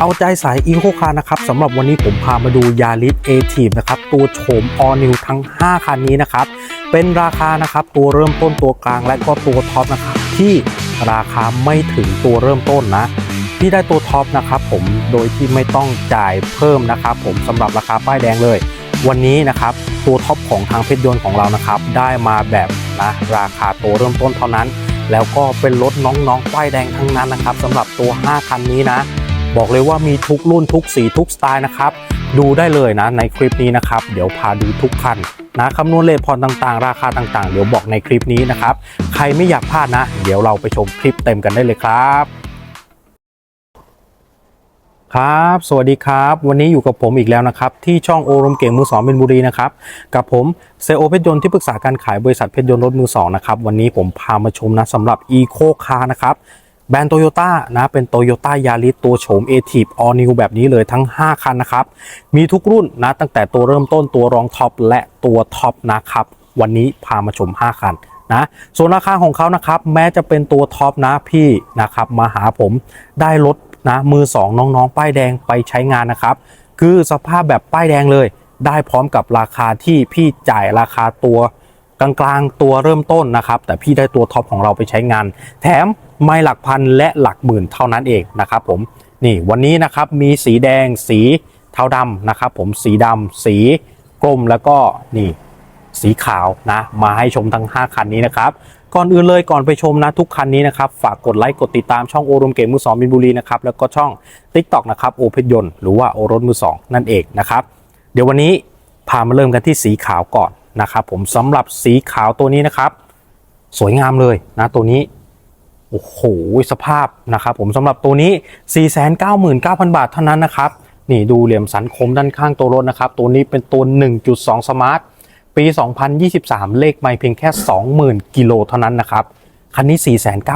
เอาใจสายอีโคคาร์นะครับสำหรับวันนี้ผมพามาดูยาริสเอทีฟนะครับตัวโฉมออนิวทั้ง 5 คันนี้นะครับ เป็นราคานะครับตัวเริ่มต้นตัวกลางและก็ตัวท็อปนะครับที่ราคาไม่ถึงตัวเริ่มต้นนะที่ได้ตัวท็อปนะครับผมโดยที่ไม่ต้องจ่ายเพิ่มนะครับผมสำหรับราคาป้ายแดงเลย วันนี้นะครับตัวท็อปของทางเพชรยนต์ของเรานะครับได้มาแบบนะราคาตัวเริ่มต้นเท่านั้น แล้วก็เป็นรถน้องๆป้ายแดงทั้งนั้นนะครับสำหรับตัว 5 คันนี้นะ บอกเลยว่ามีทุกรุ่นทุกสีทุกสไตล์นะครับ ดูได้เลยนะในคลิปนี้นะครับ เดี๋ยวพาดูทุกคันนะคำนวณเลทผ่อนต่างๆ ราคาต่างๆ เดี๋ยวบอกในคลิปนี้นะครับ ใครไม่อยากพลาดนะ เดี๋ยวเราไปชมคลิปเต็มกันได้เลยครับครับ สวัสดีครับ วันนี้อยู่กับผมอีกแล้วนะครับ ที่ช่องโอรมเก่งมือสองเบนบุรีนะครับ กับผมเซโอเพชรยนต์ที่ปรึกษาการขายบริษัทเพชรยนต์รถมือสองนะครับ วันนี้ผมพามาชมนะสำหรับ e c o Car นะครับ แบรนด์โตโยต้านะเป็นโตโยต้ายาริสตัวโฉม a t i v All New แบบนี้เลยทั้ง 5 คันนะครับ มีทุกรุ่นนะตั้งแต่ตัวเริ่มต้นตัวรองท็อปและตัวท็อปนะครับ วันนี้พามาชม 5 คันนะส่วนราคาของเขานะครับแม้จะเป็นตัวท็อปนะพี่นะครับมาหาผมได้รถนะมือ 2 น้องๆ ป้ายแดงไปใช้งานนะครับ คือสภาพแบบป้ายแดงเลย ได้พร้อมกับราคาที่พี่จ่ายราคาตัว กลางๆ ตัวเริ่มต้นนะครับ แต่พี่ได้ตัวท็อปของเราไปใช้งาน แถมไม่หลักพันและหลักหมื่นเท่านั้นเองนะครับผมนี่วันนี้นะครับมีสีแดงสีเทาดำนะครับผมสีดำสีกรมแล้วก็นี่สีขาวนะมาให้ชมทั้ง 5 คันนี้นะครับ ก่อนอื่นเลยก่อนไปชมนะทุกคันนี้นะครับฝากกดไลค์กดติดตามช่องโอรมเกมมือสองบินบุรีนะครับแล้วก็ช่อง TikTok นะครับโอเพชรยนหรือว่าโอรถมือสองนั่นเองนะครับ เดี๋ยววันนี้พามาเริ่มกันที่สีขาวก่อน นะครับผมสำหรับสีขาวตัวนี้นะครับ สวยงามเลยนะตัวนี้โอ้โหสภาพนะครับผมสำหรับตัวนี้ 499,000 บาทเท่านั้นนะครับ นี่ดูเหลี่ยมสันคมด้านข้างตัวรถนะครับ ตัวนี้เป็นตัว 1.2 สมาร์ท ปี 2023 เลขไม่เพียงแค่ 20,000 กิโลเท่านั้นนะครับ คันนี้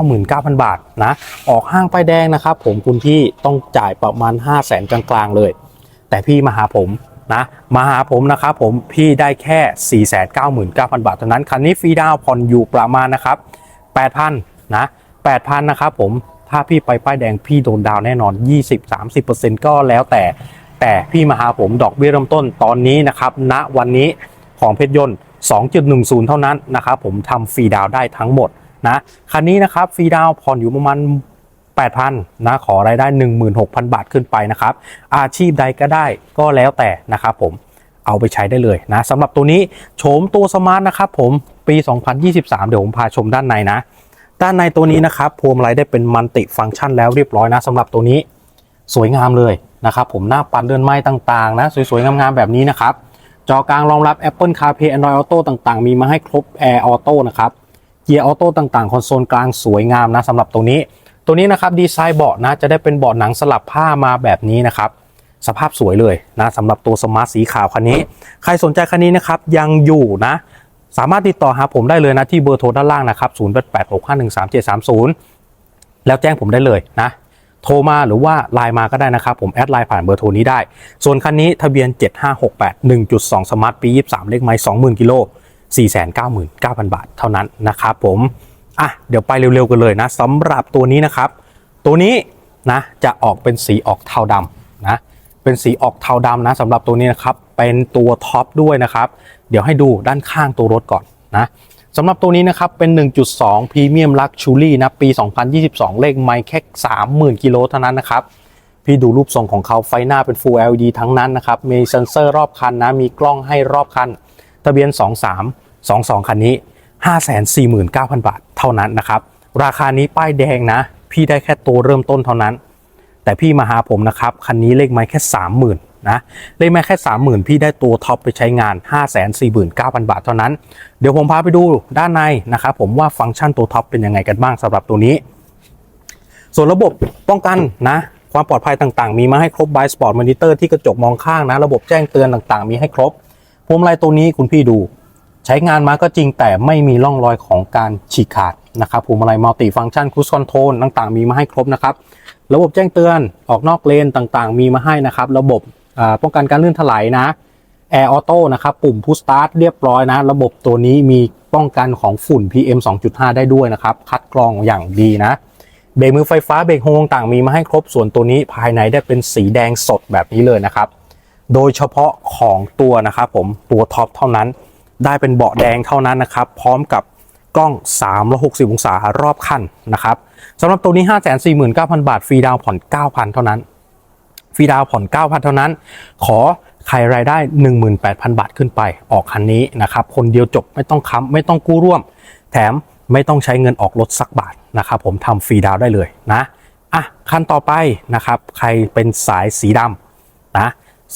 499,000 บาทนะ ออกห้างป้ายแดงนะครับ ผมคุณพี่ต้องจ่ายประมาณ 500,000 กลางๆเลย แต่พี่มาหาผม นะมาหาผมนะครับผมพี่ได้แค่ 499,000 บาทเท่านั้น คันนี้ฟรีดาวผ่อนอยู่ประมาณนะครับ 8,000นะ8,000นะครับผมถ้าพี่ไปป้ายแดงพี่โดนดาวแน่นอน 20-30%ก็แล้วแต่ แต่พี่มาหาผมดอกเบี้ยเริ่มต้นตอนนี้นะครับณวันนี้ของเพชรยนต์ 2.10 เท่านั้นนะครับผมทำฟรีดาวได้ทั้งหมดนะคันนี้นะครับฟรีดาวผ่อนอยู่ประมาณ 8,000นะขอรายได้ 16,000 บาทขึ้นไปนะครับ อาชีพใดก็ได้ก็แล้วแต่นะครับผมเอาไปใช้ได้เลยนะสำหรับตัวนี้โฉมตัวสมาร์ทนะครับผมปี 2023 เดี๋ยวผมพาชมด้านในนะ ด้านในตัวนี้นะครับพวงมาลัยได้เป็นมัลติฟังก์ชันแล้วเรียบร้อยนะสำหรับตัวนี้สวยงามเลยนะครับผมหน้าปัดเลื่อนไม้ต่างๆนะสวยๆงามๆแบบนี้นะครับจอกลางรองรับ Apple CarPlay Android Auto ต่างๆ มีมาให้ครบ Air Auto นะครับเกียร์ออโต้ต่างๆ คอนโซลกลางสวยงามนะสำหรับตัวนี้ ตัวนี้นะครับดีไซน์เบาะนะจะได้เป็นเบาะหนังสลับผ้ามาแบบนี้นะครับสภาพสวยเลยนะสำหรับตัวสมาร์ทสีขาวคันนี้ ใครสนใจคันนี้นะครับยังอยู่นะ สามารถติดต่อหาผมได้เลยนะที่เบอร์โทรด้านล่างนะครับ0886513730 แล้วแจ้งผมได้เลยนะ โทรมาหรือว่าไลน์มาก็ได้นะครับ ผมแอดไลน์ผ่านเบอร์โทรนี้ได้ ส่วนคันนี้ทะเบียน 7568 1.2 สมาร์ทปี 23 เลขไม้20,000กิโล499,000 บาทเท่านั้นนะครับผม อะเดี๋ยวไปเร็วๆกันเลยนะสำหรับตัวนี้นะครับ ตัวนี้นะจะออกเป็นสีออกเทาดำนะเป็นสีออกเทาดำนะสำหรับตัวนี้นะครับเป็นตัวท็อปด้วยนะครับเดี๋ยวให้ดูด้านข้างตัวรถก่อนนะสำหรับตัวนี้นะครับเป็น 1.2 Premium Luxury นะปี 2022 เลขไมล์แค่ 30,000 กิโลเท่านั้นนะครับพี่ดูรูปทรงของเขาไฟหน้าเป็น Full LED ทั้งนั้นนะครับมีเซ็นเซอร์รอบคันนะมีกล้องให้รอบคัน ทะเบียน 23 22 คันนี้ 549,000 บาทเท่านั้นนะครับ ราคานี้ป้ายแดงนะ พี่ได้แค่ตัวเริ่มต้นเท่านั้น แต่พี่มาหาผมนะครับ คันนี้เลขไม้แค่ 30,000นะเลขไม้แค่ 30,000 พี่ได้ตัวท็อปไปใช้งาน 549,000 บาทเท่านั้น เดี๋ยวผมพาไปดูด้านในนะครับผมว่าฟังก์ชันตัวท็อปเป็นยังไงกันบ้างสำหรับตัวนี้ ส่วนระบบป้องกันนะ ความปลอดภัยต่างๆ มีมาให้ครบ by Sport Monitor ที่กระจกมองข้างนะ ระบบแจ้งเตือนต่างๆ มีให้ครบพวงมาลัยตัวนี้คุณพี่ดู ใช้งานมาก็จริงแต่ไม่มีร่องรอยของการฉีกขาดนะครับพวงมาลัยมัลติฟังก์ชันค i ู e คอนโทรลต่างๆ มีมาให้ครบนะครับ ระบบแจ้งเตือนออกนอกเลนต่างๆ มีมาให้นะครับ ระบบป้องกันการลื่นถลายนะ Air Auto นะครับ ปุ่ม Push Start เรียบร้อยนะ ระบบตัวนี้มีป้องกันของฝุ่น PM 2.5 ได้ด้วยนะครับ คัดกรองอย่างดีนะ เบรกมือไฟฟ้าเบรกโฮงต่างมีมาให้ครบส่วนตัวนี้ภายในได้เป็นสีแดงสดแบบนี้เลยนะครับ โดยเฉพาะของตัวนะครับผมตัวท็อปเท่านั้น ได้เป็นเบาะแดงเท่านั้นนะครับ พร้อมกับกล้อง 360 องศารอบคันนะครับสำหรับตัวนี้ 549,000 บาท ฟรีดาวผ่อน 9,000 เท่านั้น ฟรีดาวผ่อน 9,000 เท่านั้น ขอใครรายได้ 18,000 บาทขึ้นไป ออกคันนี้นะครับ คนเดียวจบไม่ต้องค้ำไม่ต้องกู้ร่วม แถมไม่ต้องใช้เงินออกรถสักบาทนะครับผมทำฟรีดาวได้เลยนะอะคันต่อไปนะครับใครเป็นสายสีดำนะ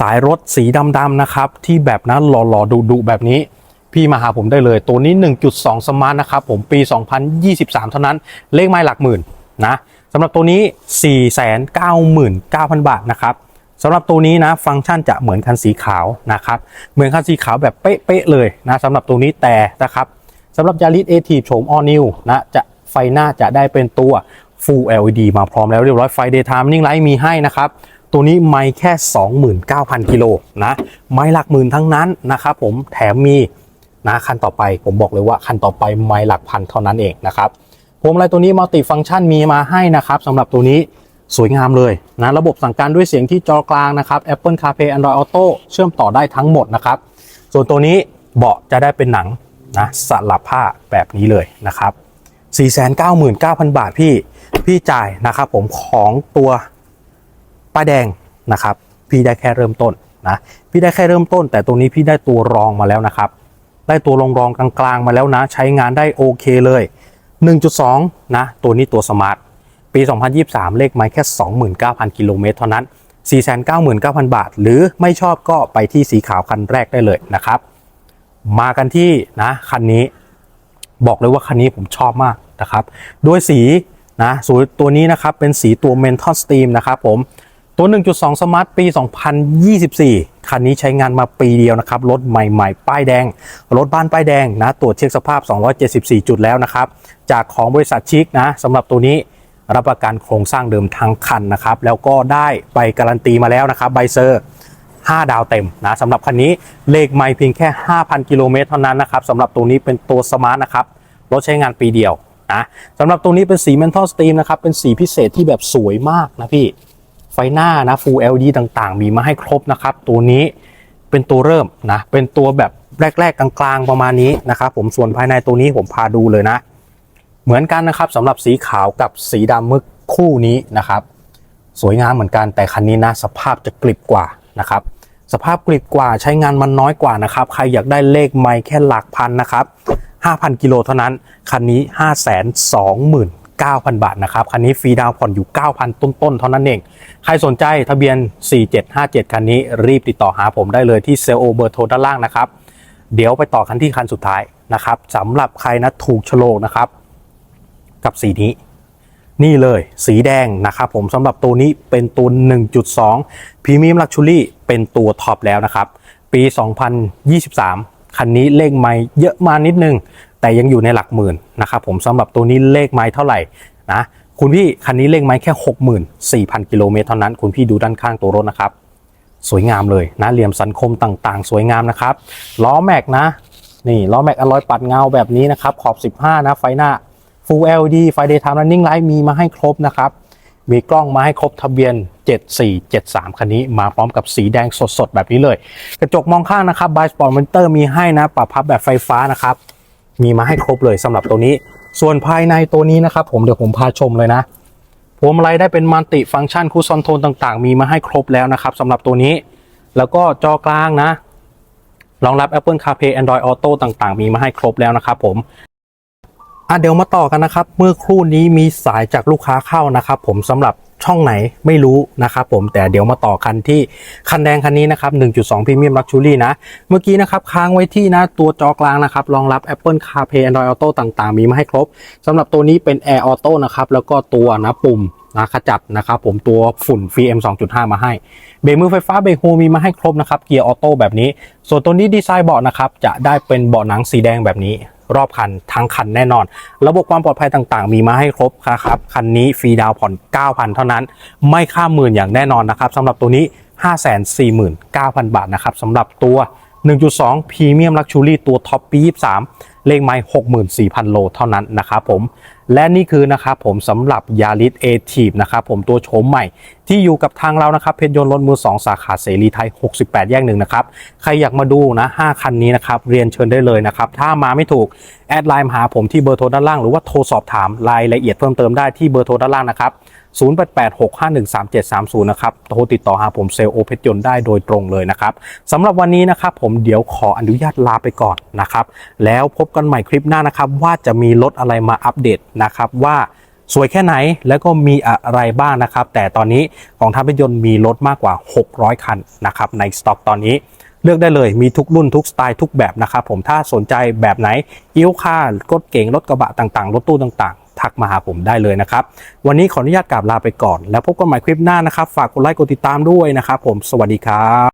สายรถสีดำๆนะครับที่แบบนั้นหล่อๆดุๆแบบนี้ พี่มาหาผมได้เลย ตัวนี้ 1.2 สมาร์ทนะครับผมปี 2023 เท่านั้นเลขไม้หลักหมื่นนะสำหรับตัวนี้ 499,000 บาทนะครับสำหรับตัวนี้นะฟังก์ชันจะเหมือนคันสีขาวนะครับเหมือนคันสีขาวแบบเป๊ะๆเลยนะสำหรับตัวนี้แต่นะครับสำหรับยาริสเอทีโฉมออนิวนะจะไฟหน้าจะได้เป็นตัว Full LED มาพร้อมแล้วเรียบร้อยไฟ Daytime Running Light มีให้นะครับตัวนี้ไม่แค่ 29,000 กิโลนะไม่หลักหมื่นทั้งนั้นนะครับผมแถมมี นะคันต่อไปผมบอกเลยว่าคันต่อไปไม่หลักพันเท่านั้นเองนะครับผมอะไรตัวนี้มัลติฟังก์ชันมีมาให้นะครับสำหรับตัวนี้สวยงามเลยนะระบบสั่งการด้วยเสียงที่จอกลางนะครับ Apple CarPlay Android Auto เชื่อมต่อได้ทั้งหมดนะครับ ส่วนตัวนี้เบาะจะได้เป็นหนังนะสลับผ้าแบบนี้เลยนะครับ499,000 บาทพี่พี่จ่ายนะครับผมของตัวป้ายแดงนะครับ พี่ได้แค่เริ่มต้นนะพี่ได้แค่เริ่มต้น แต่ตัวนี้พี่ได้ตัวรองมาแล้วนะครับ ได้ตัวรองรองกลางๆมาแล้วนะ ใช้งานได้โอเคเลย 1.2 นะ ตัวนี้ตัวสมาร์ท ปี 2023 เลขไม้แค่ 29,000 กิโลเมตรเท่านั้น 499,000 บาท หรือไม่ชอบก็ไปที่สีขาวคันแรกได้เลยนะครับ มากันที่นะคันนี้ บอกเลยว่าคันนี้ผมชอบมากนะครับ ด้วยสีนะสูตรตัวนี้นะครับเป็นสีตัว Menthol Steam นะครับผม ตัว 1.2 Smart ปี 2024 คันนี้ใช้งานมาปีเดียวนะครับ รถใหม่ๆ ป้ายแดง รถบ้านป้ายแดงนะ ตรวจเช็คสภาพ 274 จุดแล้วนะครับ จากของบริษัทชิกนะสำหรับตัวนี้รับประกันโครงสร้างเดิมทั้งคันนะครับ แล้วก็ได้ใบการันตีมาแล้วนะครับ ใบเซอร์ 5 ดาวเต็มนะสำหรับคันนี้เลขไม่เพียงแค่ 5,000 กิโลเมตรเท่านั้นนะครับสำหรับตัวนี้เป็นตัวสมาร์ทนะครับ รถใช้งานปีเดียวนะสำหรับตัวนี้เป็นสี Menthol Steam นะครับ เป็นสีพิเศษที่แบบสวยมากนะพี่ หน้านะ Full LED ต่างๆ มีมาให้ครบนะครับ ตัวนี้เป็นตัวเริ่มนะ เป็นตัวแบบแรก ๆ กลางๆ ประมาณนี้นะครับผมส่วนภายในตัวนี้ผมพาดูเลยนะ เหมือนกันนะครับสำหรับสีขาวกับสีดำเมื่อคู่นี้นะครับ สวยงามเหมือนกันแต่คันนี้นะสภาพจะกริบกว่านะครับสภาพกริบกว่าใช้งานมันน้อยกว่านะครับ ใครอยากได้เลขไม่แค่หลักพันนะครับ 5,000 กิโลเท่านั้น คันนี้ 9,000 บาทนะครับ คันนี้ฟรีดาวผ่อนอยู่ 9,000 ต้น ๆ เท่านั้นเอง ใครสนใจทะเบียน 4757 คันนี้รีบติดต่อหาผมได้เลยที่เซลล์โอเบอร์โทรด้านล่างนะครับ เดี๋ยวไปต่อคันที่คันสุดท้ายนะครับสำหรับใครนะถูกโฉลกนะครับ กับสีนี้ นี่เลยสีแดงนะครับผมสำหรับตัวนี้เป็นตัว 1.2 Premium Luxury เป็นตัวท็อปแล้วนะครับ ปี 2023คันนี้เลขไม้เยอะมานิดนึง แต่ยังอยู่ในหลักหมื่นนะครับผมสำหรับตัวนี้เลขไม้เท่าไหร่นะคุณพี่คันนี้เลขไม้แค่ 64,000 กิโลเมตรเท่านั้น คุณพี่ดูด้านข้างตัวรถนะครับ สวยงามเลยนะเหลี่ยมสันคมต่างๆ สวยงามนะครับ ล้อแม็กนะ นี่ล้อแม็กอลอยปัดเงาแบบนี้นะครับ ขอบ 15 นะไฟหน้า Full LED ไฟ Daytime Running Light มีมาให้ครบนะครับ มีกล้องมาให้ครบทะเบียน 7473 คันนี้มาพร้อมกับสีแดงสดๆ แบบนี้เลย กระจกมองข้างนะครับ b บ s p o r t Monitor มีให้นะปรับพับแบบไฟฟ้านะครับ มีมาให้ครบเลยสำหรับตัวนี้ ส่วนภายในตัวนี้นะครับผมเดี๋ยวผมพาชมเลยนะพวงมาลัยได้เป็นมัลติฟังก์ชันคูซอนโทนต่างๆ มีมาให้ครบแล้วนะครับสำหรับตัวนี้ แล้วก็จอกลางนะรองรับ Apple CarPlay Android Auto ต่างๆ มีมาให้ครบแล้วนะครับผมอะเดี๋ยวมาต่อกันนะครับ เมื่อครู่นี้มีสายจากลูกค้าเข้านะครับผมสำหรับ ช่องไหนไม่รู้นะครับผมแต่เดี๋ยวมาต่อคันที่คันแดงคันนี้นะครับ 1.2 Premium Luxury นะ เมื่อกี้นะครับค้างไว้ที่นะตัวจอกลางนะครับ รองรับ Apple CarPlay Android Auto ต่างๆ มีมาให้ครบสำหรับตัวนี้เป็น Air Auto นะครับ แล้วก็ตัวนะปุ่มนะขจัดนะครับผมตัวฝุ่น PM 2.5 มาให้ เบรกมือไฟฟ้าเบรกโฮมีมาให้ครบนะครับ เกียร์ออโต้แบบนี้ ส่วนตัวนี้ดีไซน์เบาะนะครับจะได้เป็นเบาะหนังสีแดงแบบนี้ รอบคันทั้งคันแน่นอน ระบบความปลอดภัยต่างๆ มีมาให้ครบครับ คันนี้ฟรีดาวผ่อน 9,000 เท่านั้น ไม่ข้ามหมื่นอย่างแน่นอนนะครับสำหรับตัวนี้ 549,000 บาทนะครับสำหรับตัว 1.2 Premium Luxury ตัวท็อปปี 23 เลขไม้64,000 โลเท่านั้นนะครับผม และนี่คือนะครับผมสำหรับยาริสเอทีฟนะครับผมตัวโฉมใหม่ที่อยู่กับทางเรานะครับเพชรยนต์รถมือ 2 สาขาเสรีไทย 68 แยกหนึ่งนะครับ ใครอยากมาดูนะ 5 คันนี้นะครับ เรียนเชิญได้เลยนะครับ ถ้ามาไม่ถูก แอดไลน์มาหาผมที่เบอร์โทรด้านล่างหรือว่าโทรสอบถามรายละเอียดเพิ่มเติมได้ที่เบอร์โทรด้านล่างนะครับ 0886513730 นะครับ โทรติดต่อหาผมเซลล์โอเพชยนได้โดยตรงเลยนะครับสำหรับวันนี้นะครับผมเดี๋ยวขออนุญาตลาไปก่อนนะครับ แล้วพบกันใหม่คลิปหน้านะครับ ว่าจะมีรถอะไรมาอัปเดตนะครับว่าสวยแค่ไหนแล้วก็มีอะไรบ้างนะครับ แต่ตอนนี้กองทัพยนต์มีรถมากกว่า 600 คันนะครับในสต็อกตอนนี้ เลือกได้เลยมีทุกรุ่นทุกสไตล์ทุกแบบนะครับผมถ้าสนใจแบบไหนอิ้วค่ารถเก๋งรถกระบะต่างๆ รถตู้ต่างๆ ทักมาหาผมได้เลยนะครับ วันนี้ขออนุญาตกราบลาไปก่อน แล้วพบกันใหม่คลิปหน้านะครับ ฝากกดไลค์กดติดตามด้วยนะครับผมสวัสดีครับ